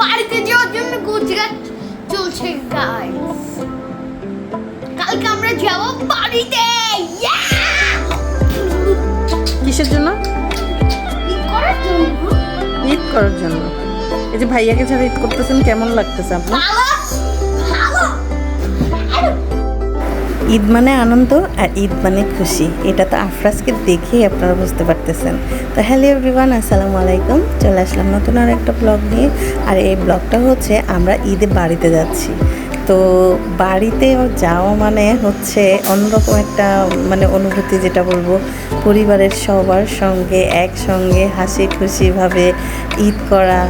বাড়িতে যাওয়ার জন্য গুজরাট চলছে গাইস কালকে আমরা যাব বাড়িতে কিসের জন্য? ঈদ করার জন্য। এই যে ভাইয়াকে ছাড়া ঈদ করতেছেন কেমন লাগতেছে আপনার? ঈদ মানে আনন্দ আর ঈদ মানে খুশি। এটা তো আফরাজকে দেখেই আপনারা বুঝতে পারতেছেন। তো হ্যালো এভরিওয়ান, আসসালামু আলাইকুম। চলে আসলাম নতুন আর একটা ব্লগ নিয়ে। আর এই ব্লগটা হচ্ছে আমরা ঈদে বাড়িতে যাচ্ছি। তো বাড়িতে যাওয়া মানে হচ্ছে অন্যরকম একটা মানে অনুভূতি যেটা বলব, পরিবারের সবার সঙ্গে একসঙ্গে হাসি খুশিভাবে ঈদ করা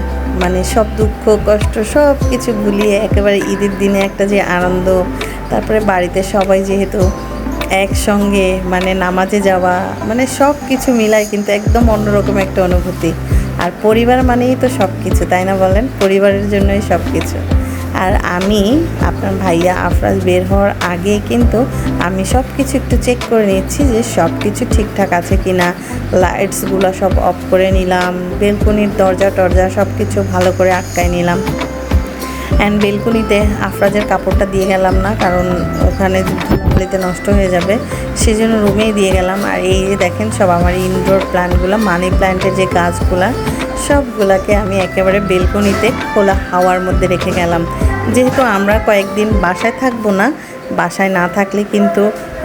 মানে সব দুঃখ, কষ্ট সব কিছু ভুলিয়ে একেবারে ঈদের দিনে একটা যে আনন্দ তারপরে বাড়িতে সবাই যেহেতু একসঙ্গে মানে নামাজে যাওয়া মানে সব কিছু মিলাই কিন্তু একদম অন্যরকম একটা অনুভূতি। আর পরিবার মানেই তো সব কিছু তাই না বলেন? পরিবারের জন্যই সব কিছু আর আমি, আপনার ভাইয়া আফরাজ বের হওয়ার আগে কিন্তু আমি সব কিছু একটু চেক করে নিচ্ছি যে সব কিছু ঠিকঠাক আছে কি না লাইটসগুলো সব অফ করে নিলাম বেলকনির দরজা টরজা সব কিছু ভালো করে আটকায় নিলাম। অ্যান্ড বেলকুনিতে আফরাজের কাপড়টা দিয়ে গেলাম না, কারণ ওখানে ধুলাবালিতে নষ্ট হয়ে যাবে সেই জন্য রুমেই দিয়ে গেলাম। আর এই যে দেখেন, সব আমার ইনডোর প্ল্যান্টগুলো মানি প্ল্যান্টের যে গাছগুলা, সবগুলাকে আমি একেবারে বেলকনিতে খোলা হাওয়ার মধ্যে রেখে গেলাম। যেহেতু আমরা কয়েকদিন বাসায় থাকব না, বাসায় না থাকলে কিন্তু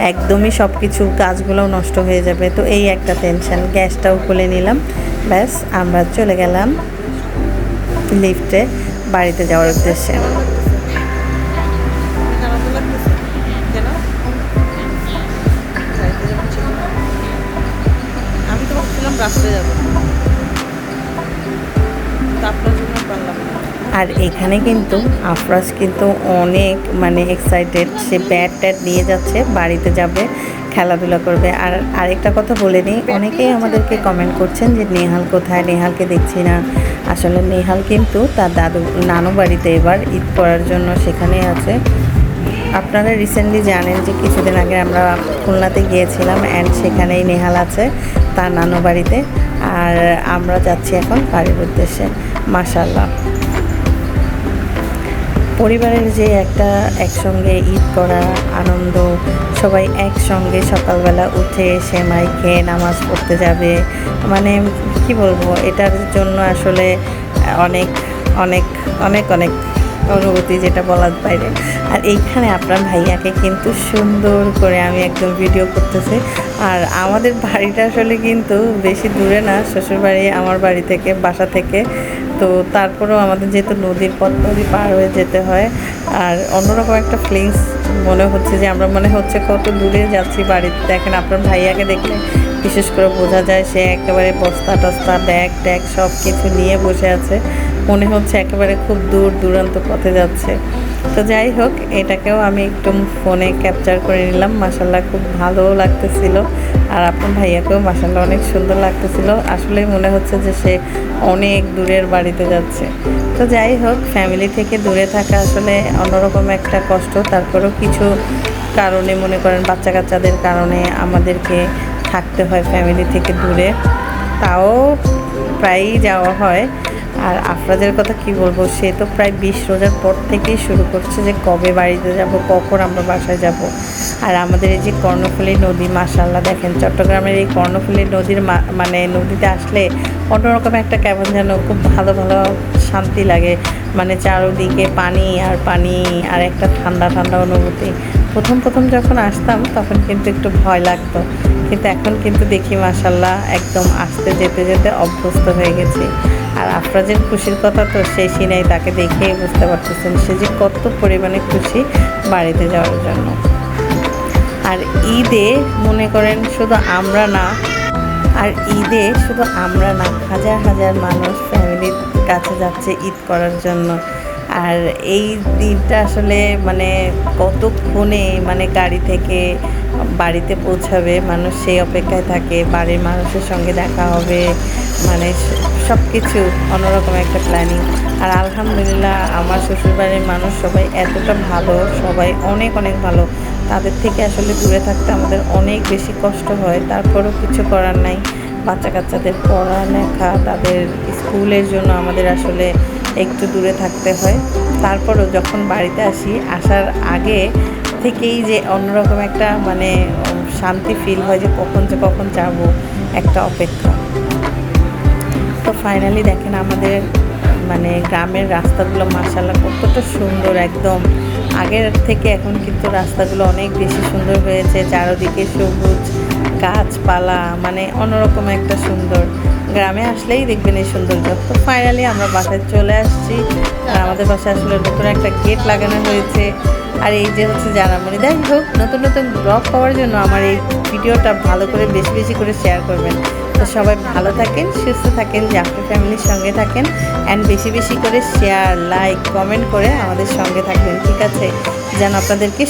একদমই সব কিছু গাছগুলোও নষ্ট হয়ে যাবে। তো এই একটা টেনশন গ্যাসটাও খুলে নিলাম। ব্যাস, আমরা চলে গেলাম লিফটে। বাড়িতে যাওয়ার উদ্দেশ্যে। আমি তো ভাবছিলাম রাস্তায় যাব। আপনার জন্য পারলাম আর এখানে কিন্তু আফরাজ কিন্তু অনেক মানে এক্সাইটেড সে ব্যাট ট্যাট নিয়ে যাচ্ছে বাড়িতে যাবে। খেলাধুলা করবে। আর আরেকটা কথা বলে নিই, অনেকেই আমাদেরকে কমেন্ট করছেন যে নেহাল কোথায়, নেহালকে দেখছি না। আসলে নেহাল কিন্তু তার দাদু, নানু বাড়িতে এবার ঈদ করার জন্য সেখানে আছে। আপনারা রিসেন্টলি জানেন যে কিছুদিন আগে আমরা খুলনাতে গিয়েছিলাম অ্যান্ড সেখানেই নেহাল আছে, তার নানু বাড়িতে। আর আমরা যাচ্ছি এখন বাড়ির উদ্দেশ্যে মাসাল্লাহ পরিবারের যে একটা একসঙ্গে ঈদ করা আনন্দ, সবাই একসঙ্গে সকালবেলা উঠে সেমাই খেয়ে নামাজ পড়তে যাবে। মানে কি বলব, এটার জন্য আসলে অনেক অনেক অনেক অনেক অনুভূতি যেটা বলার বাইরে। আর এইখানে আপনার ভাইয়াকে কিন্তু সুন্দর করে আমি একদম ভিডিও করতেছি। আর আমাদের বাড়িটা আসলে কিন্তু বেশি দূরে না, শ্বশুরবাড়ি, আমার বাড়ি থেকে, বাসা থেকে। তো তারপরেও আমাদের যেহেতু নদীর পথ নদী পার হয়ে যেতে হয়, আর অন্যরকম একটা ফিলিংস মনে হচ্ছে যে আমরা মনে হচ্ছে কত দূরে যাচ্ছি বাড়িতে। দেখেন আপনার ভাইয়াকে দেখলে বিশেষ করে বোঝা যায় সে একেবারে বস্তা টস্তা ব্যাগ ট্যাগ সব কিছু নিয়ে বসে আছে। মনে হচ্ছে একেবারে খুব দূর দূরান্ত পথে যাচ্ছে। তো যাই হোক, এটাকেও আমি একটু ফোনে ক্যাপচার করে নিলাম। মাসাল্লাহ খুব ভালো লাগতেছিল। আর আপনার ভাইয়াকেও মাসাল্লাহ অনেক সুন্দর লাগতেছিল। আসলেই মনে হচ্ছে যে সে অনেক দূরের বাড়িতে যাচ্ছে। তো যাই হোক ফ্যামিলি থেকে দূরে থাকা আসলে অন্যরকম একটা কষ্ট। তারপরেও কিছু কারণে মনে করেন বাচ্চা কাচ্চাদের কারণে আমাদেরকে থাকতে হয় ফ্যামিলি থেকে দূরে। তাও প্রায়ই যাওয়া হয়। আর আফরাজের কথা কি বলব? সে তো প্রায় বিশ রোজার পর থেকেই শুরু করছে যে কবে বাড়িতে যাব, কখন আমরা বাসায় যাব। আর আমাদের এই যে কর্ণফুলী নদী মাসাল্লাহ দেখেন, চট্টগ্রামের এই কর্ণফুলী নদীর মানে নদীতে আসলে অন্যরকম একটা কেমন যেন খুব ভালো ভালো শান্তি লাগে। মানে চারোদিকে পানি আর পানি আর একটা ঠান্ডা ঠান্ডা অনুভূতি। প্রথম প্রথম যখন আসতাম, তখন কিন্তু একটু ভয় লাগতো। কিন্তু এখন কিন্তু দেখি মাসাল্লাহ একদম আসতে, যেতে যেতে অভ্যস্ত হয়ে গেছি। আর আফরাজের খুশির কথা তো শেষই নেই তাকে দেখেই বুঝতে পারতেছেন, সে যে কত পরিমাণে খুশি বাড়িতে যাওয়ার জন্য। আর ঈদে মনে করেন শুধু আমরা না, আর ঈদে শুধু আমরা না, হাজার হাজার মানুষ ফ্যামিলির কাছে যাচ্ছে ঈদ করার জন্য। আর এই দিনটা আসলে মানে কতক্ষণে মানে গাড়ি থেকে বাড়িতে পৌঁছাবে, মানুষ সেই অপেক্ষায় থাকে, বাড়ির মানুষের সঙ্গে দেখা হবে মানে সব কিছু অন্যরকম একটা প্ল্যানিং আর আলহামদুলিল্লাহ, আমার শ্বশুরবাড়ির মানুষ সবাই এতটা ভালো, সবাই অনেক অনেক ভালো। তাদের থেকে আসলে দূরে থাকতে আমাদের অনেক বেশি কষ্ট হয়, তারপরেও কিছু করার নাই। বাচ্চা কাচ্চাদের পড়ালেখা, তাদের স্কুলের জন্য আমাদের আসলে একটু দূরে থাকতে হয়। তারপরও যখন বাড়িতে আসি, আসার আগে থেকেই যে অন্যরকম একটা মানে শান্তি ফিল হয় যে কখন যে কখন যাব, একটা অপেক্ষা। তো ফাইনালি দেখেন আমাদের মানে গ্রামের রাস্তাগুলো মাসাল্লাহ কতটা সুন্দর, একদম। আগের থেকে এখন কিন্তু রাস্তাগুলো অনেক বেশি সুন্দর হয়েছে, চারোদিকে সবুজ গাছপালা মানে অন্যরকম একটা সুন্দর। গ্রামে আসলেই দেখবেন এই সৌন্দর্য। তো ফাইনালি আমরা বাসায় চলে আসছি। আর আমাদের বাসায় আসলে নতুন একটা গেট লাগানো হয়েছে। আর এই যে হচ্ছে জানামণি। যাই হোক, নতুন নতুন ব্লগ পাওয়ার জন্য আমার এই ভিডিওটা ভালো করে, বেশি বেশি করে শেয়ার করবেন। তো সবাই ভালো থাকেন, সুস্থ থাকেন জাফরি ফ্যামিলির সঙ্গে থাকেন অ্যান্ড বেশি বেশি করে শেয়ার লাইক কমেন্ট করে আমাদের সঙ্গে থাকবেন, ঠিক আছে? যেন আপনাদেরকে